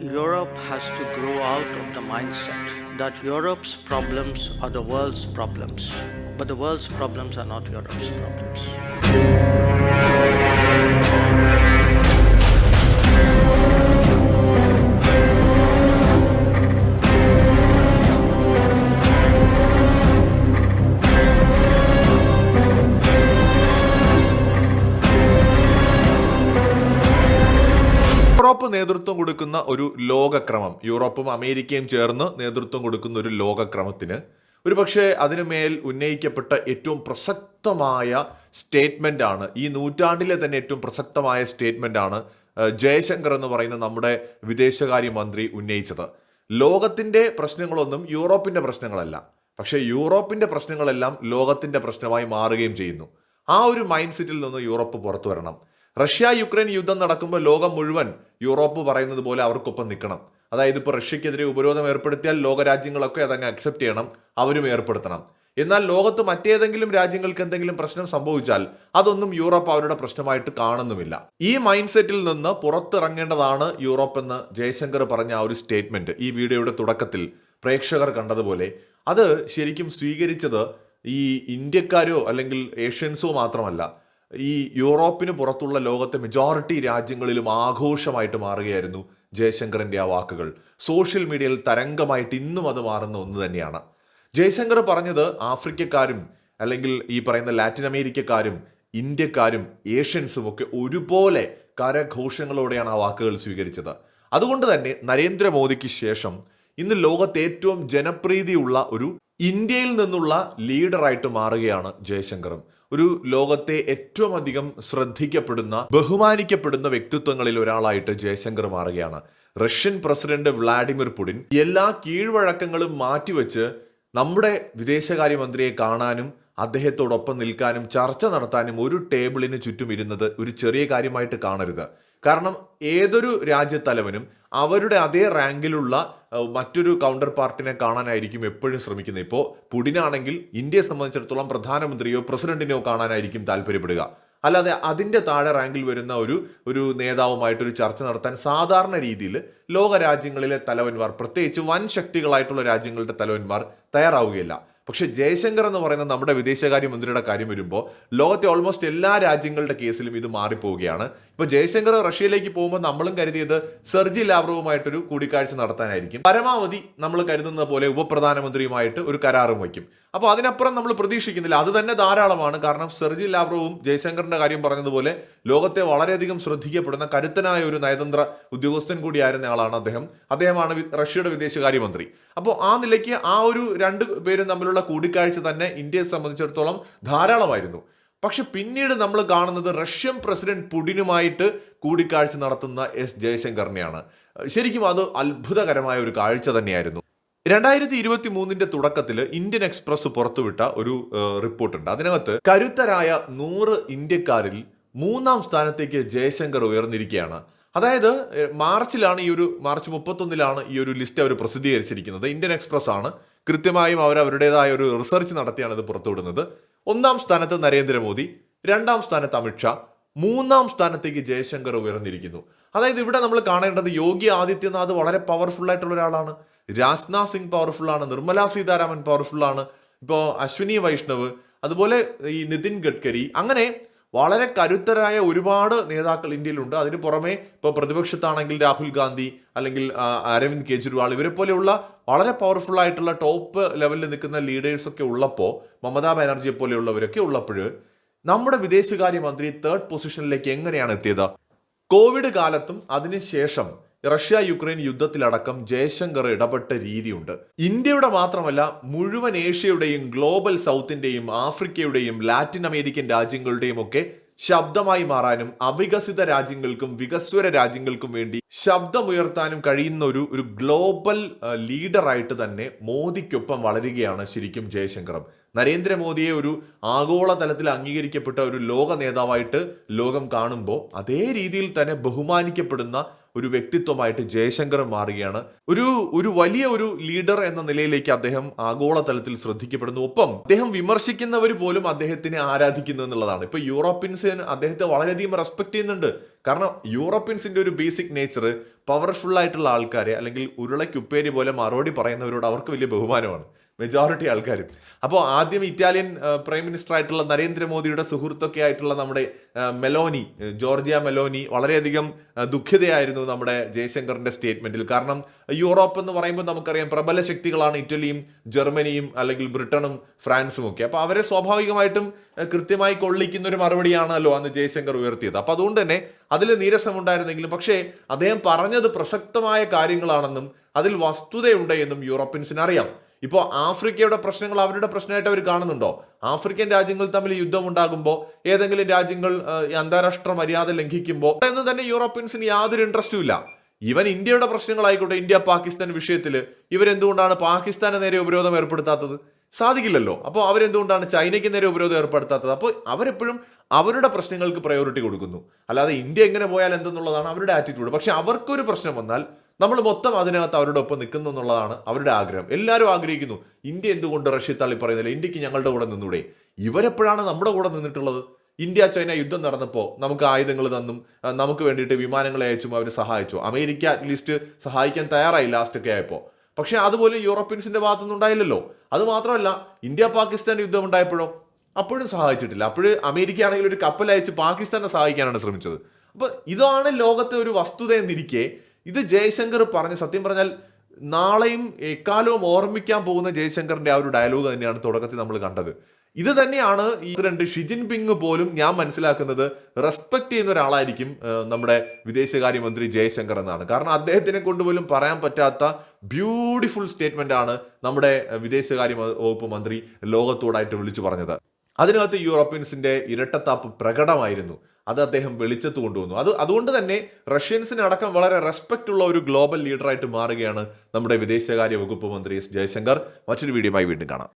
Europe has to grow out of the mindset that Europe's problems are the world's problems, but the world's problems are not Europe's problems. Europe നേതൃത്വം കൊടുക്കുന്ന ഒരു ലോകക്രമം യൂറോപ്പും അമേരിക്കയും ചേർന്ന് നേതൃത്വം കൊടുക്കുന്ന ഒരു ലോകക്രമത്തിന് ഒരു പക്ഷേ അതിനുമേൽ ഉന്നയിക്കപ്പെട്ട ഏറ്റവും പ്രസക്തമായ സ്റ്റേറ്റ്മെന്റ് ആണ് ഈ നൂറ്റാണ്ടിലെ തന്നെ ഏറ്റവും പ്രസക്തമായ സ്റ്റേറ്റ്മെന്റ് ആണ് ജയശങ്കർ എന്ന് പറയുന്ന നമ്മുടെ വിദേശകാര്യമന്ത്രി ഉന്നയിച്ചത്. ലോകത്തിന്റെ പ്രശ്നങ്ങളൊന്നും യൂറോപ്പിന്റെ പ്രശ്നങ്ങളല്ല പക്ഷേ യൂറോപ്പിന്റെ പ്രശ്നങ്ങളെല്ലാം ലോകത്തിന്റെ പ്രശ്നമായി മാറുകയും ചെയ്യുന്നു. ആ ഒരു മൈൻഡ് സെറ്റിൽ നിന്ന് യൂറോപ്പ് പുറത്തു വരണം. റഷ്യ യുക്രൈൻ യുദ്ധം നടക്കുമ്പോൾ ലോകം മുഴുവൻ യൂറോപ്പ് പറയുന്നത് പോലെ അവർക്കൊപ്പം നിൽക്കണം. അതായത് ഇപ്പോൾ റഷ്യക്കെതിരെ ഉപരോധം ഏർപ്പെടുത്തിയാൽ ലോകരാജ്യങ്ങളൊക്കെ അതങ്ങ് അക്സെപ്റ്റ് ചെയ്യണം അവരും ഏർപ്പെടുത്തണം. എന്നാൽ ലോകത്ത് മറ്റേതെങ്കിലും രാജ്യങ്ങൾക്ക് എന്തെങ്കിലും പ്രശ്നം സംഭവിച്ചാൽ അതൊന്നും യൂറോപ്പ് അവരുടെ പ്രശ്നമായിട്ട് കാണുന്നുമില്ല. ഈ മൈൻഡ് സെറ്റിൽ നിന്ന് പുറത്തിറങ്ങേണ്ടതാണ് യൂറോപ്പ് എന്ന് ജയശങ്കർ പറഞ്ഞ ആ ഒരു സ്റ്റേറ്റ്മെന്റ് ഈ വീഡിയോയുടെ തുടക്കത്തിൽ പ്രേക്ഷകർ കണ്ടതുപോലെ അത് ശരിക്കും സ്വീകരിച്ചത് ഈ ഇന്ത്യക്കാരോ അല്ലെങ്കിൽ ഏഷ്യൻസോ മാത്രമല്ല. ഈ യൂറോപ്പിന് പുറത്തുള്ള ലോകത്തെ മെജോറിറ്റി രാജ്യങ്ങളിലും ആഘോഷമായിട്ട് മാറുകയായിരുന്നു ജയശങ്കറിന്റെ ആ വാക്കുകൾ. സോഷ്യൽ മീഡിയയിൽ തരംഗമായിട്ട് ഇന്നും അത് മാറുന്ന ഒന്ന് തന്നെയാണ്. ജയശങ്കർ പറഞ്ഞത് ആഫ്രിക്കക്കാരും അല്ലെങ്കിൽ ഈ പറയുന്ന ലാറ്റിൻ അമേരിക്കക്കാരും ഇന്ത്യക്കാരും ഏഷ്യൻസും ഒക്കെ ഒരുപോലെ കരഘോഷങ്ങളോടെയാണ് ആ വാക്കുകൾ സ്വീകരിച്ചത്. അതുകൊണ്ട് തന്നെ നരേന്ദ്രമോദിക്ക് ശേഷം ഇന്ന് ലോകത്ത് ഏറ്റവും ജനപ്രീതിയുള്ള ഒരു ഇന്ത്യയിൽ നിന്നുള്ള ലീഡറായിട്ട് മാറുകയാണ് ജയശങ്കറും. ഒരു ലോകത്തെ ഏറ്റവും അധികം ശ്രദ്ധിക്കപ്പെടുന്ന ബഹുമാനിക്കപ്പെടുന്ന വ്യക്തിത്വങ്ങളിൽ ഒരാളായിട്ട് ജയശങ്കർ മാറുകയാണ്. Russian president Vladimir Putin. എല്ലാ കീഴ്വഴക്കങ്ങളും മാറ്റിവെച്ച് നമ്മുടെ വിദേശകാര്യമന്ത്രിയെ കാണാനും അദ്ദേഹത്തോടൊപ്പം നിൽക്കാനും ചർച്ച നടത്താനും ഒരു ടേബിളിന് ചുറ്റും ഇരുന്നത് ഒരു ചെറിയ കാര്യമായിട്ട് കാണരുത്. കാരണം ഏതൊരു രാജ്യത്തലവനും അവരുടെ അതേ റാങ്കിലുള്ള മറ്റൊരു കൗണ്ടർ പാർട്ടിനെ കാണാനായിരിക്കും എപ്പോഴും ശ്രമിക്കുന്നത്. ഇപ്പോൾ പുടിനാണെങ്കിൽ ഇന്ത്യയെ സംബന്ധിച്ചിടത്തോളം പ്രധാനമന്ത്രിയോ പ്രസിഡന്റിനെയോ കാണാനായിരിക്കും താല്പര്യപ്പെടുക. അല്ലാതെ അതിന്റെ താഴെ റാങ്കിൽ വരുന്ന ഒരു ഒരു നേതാവുമായിട്ടൊരു ചർച്ച നടത്താൻ സാധാരണ രീതിയിൽ ലോക രാജ്യങ്ങളിലെ തലവന്മാർ പ്രത്യേകിച്ച് വൻ ശക്തികളായിട്ടുള്ള രാജ്യങ്ങളുടെ തലവന്മാർ തയ്യാറാവുകയില്ല. പക്ഷെ ജയശങ്കർ എന്ന് പറയുന്ന നമ്മുടെ വിദേശകാര്യമന്ത്രിയുടെ കാര്യം വരുമ്പോൾ ലോകത്തെ ഓൾമോസ്റ്റ് എല്ലാ രാജ്യങ്ങളുടെ കേസിലും ഇത് മാറിപ്പോവുകയാണ്. ഇപ്പൊ ജയശങ്കർ റഷ്യയിലേക്ക് പോകുമ്പോൾ നമ്മളും കരുതിയത് സെർജി ലാവ്റോവുമായിട്ടൊരു കൂടിക്കാഴ്ച നടത്താനായിരിക്കും. പരമാവധി നമ്മൾ കരുതുന്ന പോലെ ഉപപ്രധാനമന്ത്രിയുമായിട്ട് ഒരു കരാറും വയ്ക്കും. അപ്പോൾ അതിനപ്പുറം നമ്മൾ പ്രതീക്ഷിക്കുന്നില്ല. അത് തന്നെ ധാരാളമാണ്. കാരണം സെർജി ലാവ്റോവും ജയശങ്കറിന്റെ കാര്യം പറഞ്ഞതുപോലെ ലോകത്തെ വളരെയധികം ശ്രദ്ധിക്കപ്പെടുന്ന കരുത്തനായ ഒരു നയതന്ത്ര ഉദ്യോഗസ്ഥൻ കൂടിയായിരുന്ന ആളാണ് അദ്ദേഹം. അദ്ദേഹമാണ് റഷ്യയുടെ വിദേശകാര്യമന്ത്രി. അപ്പോൾ ആ നിലയ്ക്ക് ആ ഒരു രണ്ട് പേരും തമ്മിലുള്ള കൂടിക്കാഴ്ച തന്നെ ഇന്ത്യയെ സംബന്ധിച്ചിടത്തോളം ധാരാളമായിരുന്നു. പക്ഷെ പിന്നീട് നമ്മൾ കാണുന്നത് റഷ്യൻ പ്രസിഡന്റ് പുടിനുമായിട്ട് കൂടിക്കാഴ്ച നടത്തുന്ന എസ് ജയശങ്കറിനെയാണ്. ശരിക്കും അത് അത്ഭുതകരമായ ഒരു കാഴ്ച തന്നെയായിരുന്നു. രണ്ടായിരത്തി ഇരുപത്തി മൂന്നിന്റെ തുടക്കത്തിൽ ഇന്ത്യൻ എക്സ്പ്രസ് പുറത്തുവിട്ട ഒരു റിപ്പോർട്ടുണ്ട്. അതിനകത്ത് കരുത്തരായ നൂറ് ഇന്ത്യക്കാരിൽ മൂന്നാം സ്ഥാനത്തേക്ക് ജയശങ്കർ ഉയർന്നിരിക്കുകയാണ്. അതായത് മാർച്ചിലാണ് ഈ ഒരു മാർച്ച് മുപ്പത്തൊന്നിലാണ് ഈ ഒരു ലിസ്റ്റ് അവർ പ്രസിദ്ധീകരിച്ചിരിക്കുന്നത്. ഇന്ത്യൻ എക്സ്പ്രസ് ആണ് കൃത്യമായും അവർ അവരുടേതായ ഒരു റിസർച്ച് നടത്തിയാണ് ഇത് പുറത്തുവിടുന്നത്. ഒന്നാം സ്ഥാനത്ത് നരേന്ദ്രമോദി രണ്ടാം സ്ഥാനത്ത് അമിത്ഷാ മൂന്നാം സ്ഥാനത്തേക്ക് ജയശങ്കർ ഉയർന്നിരിക്കുന്നു. അതായത് ഇവിടെ നമ്മൾ കാണേണ്ടത് യോഗി ആദിത്യനാഥ് വളരെ പവർഫുൾ ആയിട്ടുള്ള ഒരാളാണ്. രാജ്നാഥ് സിംഗ് പവർഫുൾ ആണ്. നിർമ്മല സീതാരാമൻ പവർഫുൾ ആണ്. ഇപ്പോൾ അശ്വിനി വൈഷ്ണവ് അതുപോലെ ഈ നിതിൻ ഗഡ്കരി അങ്ങനെ വളരെ കരുത്തരായ ഒരുപാട് നേതാക്കൾ ഇന്ത്യയിലുണ്ട്. അതിന് പുറമെ ഇപ്പോൾ പ്രതിപക്ഷത്താണെങ്കിൽ രാഹുൽ ഗാന്ധി അല്ലെങ്കിൽ അരവിന്ദ് കെജ്രിവാൾ ഇവരെ പോലെയുള്ള വളരെ പവർഫുൾ ആയിട്ടുള്ള ടോപ്പ് ലെവലിൽ നിൽക്കുന്ന ലീഡേഴ്സൊക്കെ ഉള്ളപ്പോൾ മമതാ ബാനർജിയെ പോലെയുള്ളവരൊക്കെ ഉള്ളപ്പോൾ നമ്മുടെ വിദേശകാര്യമന്ത്രി തേർഡ് പൊസിഷനിലേക്ക് എങ്ങനെയാണ് എത്തിയത്? കോവിഡ് കാലത്തും അതിനുശേഷം റഷ്യ യുക്രൈൻ യുദ്ധത്തിലടക്കം ജയശങ്കർ ഇടപെട്ട രീതിയുണ്ട്. ഇന്ത്യയുടെ മാത്രമല്ല മുഴുവൻ ഏഷ്യയുടെയും ഗ്ലോബൽ സൗത്തിന്റെയും ആഫ്രിക്കയുടെയും ലാറ്റിൻ അമേരിക്കൻ രാജ്യങ്ങളുടെയും ഒക്കെ ശബ്ദമായി മാറാനും അവികസിത രാജ്യങ്ങൾക്കും വികസ്വര രാജ്യങ്ങൾക്കും വേണ്ടി ശബ്ദമുയർത്താനും കഴിയുന്ന ഒരു ഒരു ഗ്ലോബൽ ലീഡറായിട്ട് തന്നെ മോദിക്കൊപ്പം വളരുകയാണ് ശരിക്കും ജയശങ്കറും. നരേന്ദ്രമോദിയെ ഒരു ആഗോളതലത്തിൽ അംഗീകരിക്കപ്പെട്ട ഒരു ലോക നേതാവായിട്ട് ലോകം കാണുമ്പോൾ അതേ രീതിയിൽ തന്നെ ബഹുമാനിക്കപ്പെടുന്ന ഒരു വ്യക്തിത്വമായിട്ട് ജയശങ്കർ മാറുകയാണ്. ഒരു ഒരു വലിയ ഒരു ലീഡർ എന്ന നിലയിലേക്ക് അദ്ദേഹം ആഗോളതലത്തിൽ ശ്രദ്ധിക്കപ്പെടുന്നു. ഒപ്പം അദ്ദേഹം വിമർശിക്കുന്നവർ പോലും അദ്ദേഹത്തിനെ ആരാധിക്കുന്നു എന്നുള്ളതാണ്. ഇപ്പൊ യൂറോപ്യൻസ് അദ്ദേഹത്തെ വളരെയധികം റെസ്പെക്ട് ചെയ്യുന്നുണ്ട്. കാരണം യൂറോപ്യൻസിന്റെ ഒരു ബേസിക് നേച്ചർ പവർഫുൾ ആയിട്ടുള്ള ആൾക്കാരെ അല്ലെങ്കിൽ ഉരുളയ്ക്കുപ്പേരി പോലെ മറുപടി പറയുന്നവരോട് അവർക്ക് വലിയ ബഹുമാനമാണ്. മെജോറിറ്റി ആൾക്കാരും. അപ്പോൾ ആദ്യം ഇറ്റാലിയൻ പ്രൈം മിനിസ്റ്റർ ആയിട്ടുള്ള നരേന്ദ്രമോദിയുടെ സുഹൃത്തൊക്കെ ആയിട്ടുള്ള നമ്മുടെ മെലോനി ജോർജിയ മെലോനി വളരെയധികം ദുഃഖിതയായിരുന്നു നമ്മുടെ ജയശങ്കറിന്റെ സ്റ്റേറ്റ്മെന്റിൽ. കാരണം യൂറോപ്പ് എന്ന് പറയുമ്പോൾ നമുക്കറിയാം പ്രബല ശക്തികളാണ് ഇറ്റലിയും ജർമ്മനിയും അല്ലെങ്കിൽ ബ്രിട്ടനും ഫ്രാൻസും ഒക്കെ. അപ്പോൾ അവരെ സ്വാഭാവികമായിട്ടും കൃത്യമായി കൊള്ളിക്കുന്ന ഒരു മറുപടിയാണല്ലോ അന്ന് ജയശങ്കർ ഉയർത്തിയത്. അപ്പോൾ അതുകൊണ്ട് തന്നെ അതിൽ നീരസമുണ്ടായിരുന്നെങ്കിലും പക്ഷേ അദ്ദേഹം പറഞ്ഞത് പ്രസക്തമായ കാര്യങ്ങളാണെന്നും അതിൽ വസ്തുതയുണ്ട് എന്നും യൂറോപ്യൻസിന് അറിയാം. ഇപ്പോൾ ആഫ്രിക്കയുടെ പ്രശ്നങ്ങൾ അവരുടെ പ്രശ്നമായിട്ട് അവർ കാണുന്നുണ്ടോ? ആഫ്രിക്കൻ രാജ്യങ്ങൾ തമ്മിൽ യുദ്ധം ഉണ്ടാകുമ്പോൾ ഏതെങ്കിലും രാജ്യങ്ങൾ അന്താരാഷ്ട്ര മര്യാദ ലംഘിക്കുമ്പോൾ എന്ന് തന്നെ യൂറോപ്യൻസിന് യാതൊരു ഇൻട്രസ്റ്റും ഇല്ല. ഇവൻ ഇന്ത്യയുടെ പ്രശ്നങ്ങളായിക്കോട്ടെ ഇന്ത്യ പാകിസ്ഥാൻ വിഷയത്തിൽ ഇവരെന്തുകൊണ്ടാണ് പാകിസ്ഥാന് നേരെ ഉപരോധം ഏർപ്പെടുത്താത്തത്? സാധിക്കില്ലല്ലോ. അപ്പോൾ അവരെന്തുകൊണ്ടാണ് ചൈനയ്ക്ക് നേരെ ഉപരോധം ഏർപ്പെടുത്താത്തത്? അപ്പോൾ അവരെപ്പോഴും അവരുടെ പ്രശ്നങ്ങൾക്ക് പ്രയോറിറ്റി കൊടുക്കുന്നു. അല്ലാതെ ഇന്ത്യ എങ്ങനെ പോയാൽ എന്തെന്നുള്ളതാണ് അവരുടെ ആറ്റിറ്റ്യൂഡ് പക്ഷെ അവർക്കൊരു പ്രശ്നം വന്നാൽ നമ്മൾ മൊത്തം അതിനകത്ത് അവരുടെ ഒപ്പം നിൽക്കുന്നു എന്നുള്ളതാണ് അവരുടെ ആഗ്രഹം. എല്ലാവരും ആഗ്രഹിക്കുന്നു ഇന്ത്യ എന്തുകൊണ്ട് റഷ്യ തള്ളി പറയുന്നില്ല? ഇന്ത്യയ്ക്ക് ഞങ്ങളുടെ കൂടെ നിന്നൂടെ. ഇവരെപ്പോഴാണ് നമ്മുടെ കൂടെ നിന്നിട്ടുള്ളത്? ഇന്ത്യ ചൈന യുദ്ധം നടന്നപ്പോൾ നമുക്ക് ആയുധങ്ങൾ തന്നും നമുക്ക് വേണ്ടിയിട്ട് വിമാനങ്ങളെ അയച്ചും അവർ സഹായിച്ചു. അമേരിക്ക അറ്റ്ലീസ്റ്റ് സഹായിക്കാൻ തയ്യാറായി ലാസ്റ്റൊക്കെ ആയപ്പോൾ പക്ഷേ അതുപോലെ യൂറോപ്യൻസിന്റെ ഭാഗത്തുനിന്ന് ഉണ്ടായില്ലല്ലോ. അത് മാത്രമല്ല ഇന്ത്യ പാകിസ്ഥാൻ യുദ്ധം ഉണ്ടായപ്പോഴോ? അപ്പോഴും സഹായിച്ചിട്ടില്ല. അപ്പോഴും അമേരിക്ക ആണെങ്കിൽ ഒരു കപ്പൽ അയച്ച് പാകിസ്ഥാനെ സഹായിക്കാനാണ് ശ്രമിച്ചത്. അപ്പോൾ ഇതാണ് ലോകത്തെ ഒരു വസ്തുത എന്നിരിക്കെ ഇത് ജയശങ്കർ പറഞ്ഞ സത്യം പറഞ്ഞാൽ നാളെയും എക്കാലവും ഓർമ്മിക്കാൻ പോകുന്ന ജയശങ്കറിന്റെ ആ ഒരു ഡയലോഗ് തന്നെയാണ് തുടക്കത്തിൽ നമ്മൾ കണ്ടത്. ഇത് തന്നെയാണ് ഈ പ്രസിഡന്റ് ഷിജിൻ പിങ് പോലും ഞാൻ മനസ്സിലാക്കുന്നത് റെസ്പെക്ട് ചെയ്യുന്ന ഒരാളായിരിക്കും നമ്മുടെ വിദേശകാര്യമന്ത്രി ജയശങ്കർ എന്നാണ്. കാരണം അദ്ദേഹത്തിനെ കൊണ്ട് പോലും പറയാൻ പറ്റാത്ത ബ്യൂട്ടിഫുൾ സ്റ്റേറ്റ്മെന്റ് ആണ് നമ്മുടെ വിദേശകാര്യ വകുപ്പ് മന്ത്രി ലോകത്തോടായിട്ട് വിളിച്ചു പറഞ്ഞത്. അതിനകത്ത് യൂറോപ്യൻസിന്റെ ഇരട്ടത്താപ്പ് പ്രകടമായിരുന്നു. അത് അദ്ദേഹം വെളിച്ചത്ത് കൊണ്ടുവന്നു. അത് അതുകൊണ്ട് തന്നെ റഷ്യൻസിന് അടക്കം വളരെ റെസ്പെക്ട് ഉള്ള ഒരു ഗ്ലോബൽ ലീഡറായിട്ട് മാറുകയാണ് നമ്മുടെ വിദേശകാര്യ വകുപ്പ് മന്ത്രി എസ് ജയശങ്കർ. മറ്റൊരു വീഡിയോയുമായി വീണ്ടും കാണാം.